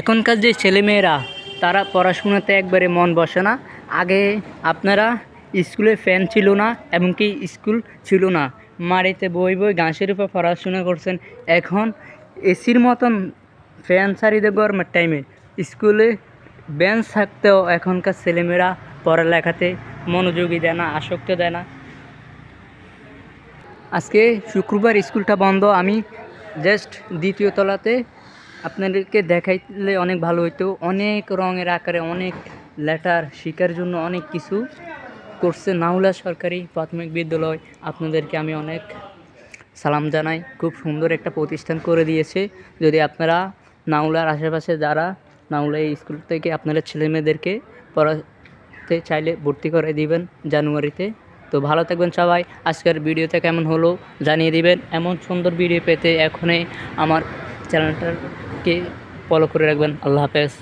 এখনকার যে ছেলেমেয়েরা, তারা পড়াশোনাতে একবারে মন বসে না। আগে আপনারা স্কুলে ফ্যান ছিল না, এমনকি স্কুল ছিল না। মাড়িতে বই বই ঘাসের উপর পড়াশোনা করছেন। এখন এসির মতন ফ্যান সারিতে গরমের টাইমে স্কুলে বেঞ্চ থাকতেও এখনকার ছেলেমেয়েরা পড়ালেখাতে মনোযোগী দেয় না, আসক্ত দেয় না। আজকে শুক্রবার স্কুলটা বন্ধ। আমি জাস্ট দ্বিতীয় তলাতে আপনাদেরকে দেখাইলে অনেক ভালো হতো অনেক রঙের আকারে অনেক লেটার শিকার জন্য অনেক কিছু করছে নাউলা সরকারি প্রাথমিক বিদ্যালয়। আপনাদেরকে আমি অনেক সালাম জানাই। খুব সুন্দর একটা প্রতিষ্ঠান করে দিয়েছে। যদি আপনারা নাউলার আশেপাশে যারা নাউলা স্কুল থেকে আপনারা ছেলেমেয়েদেরকে পড়াতে চাইলে ভর্তি করে দিবেন জানুয়ারিতে। তো ভালো থাকবেন সবাই। আজকের ভিডিওতে কেমন হলো জানিয়ে দিবেন। এমন সুন্দর ভিডিও পেতে এখনই আমার চ্যানেলটাকে ফলো করে রাখবেন। আল্লাহ হাফেজ।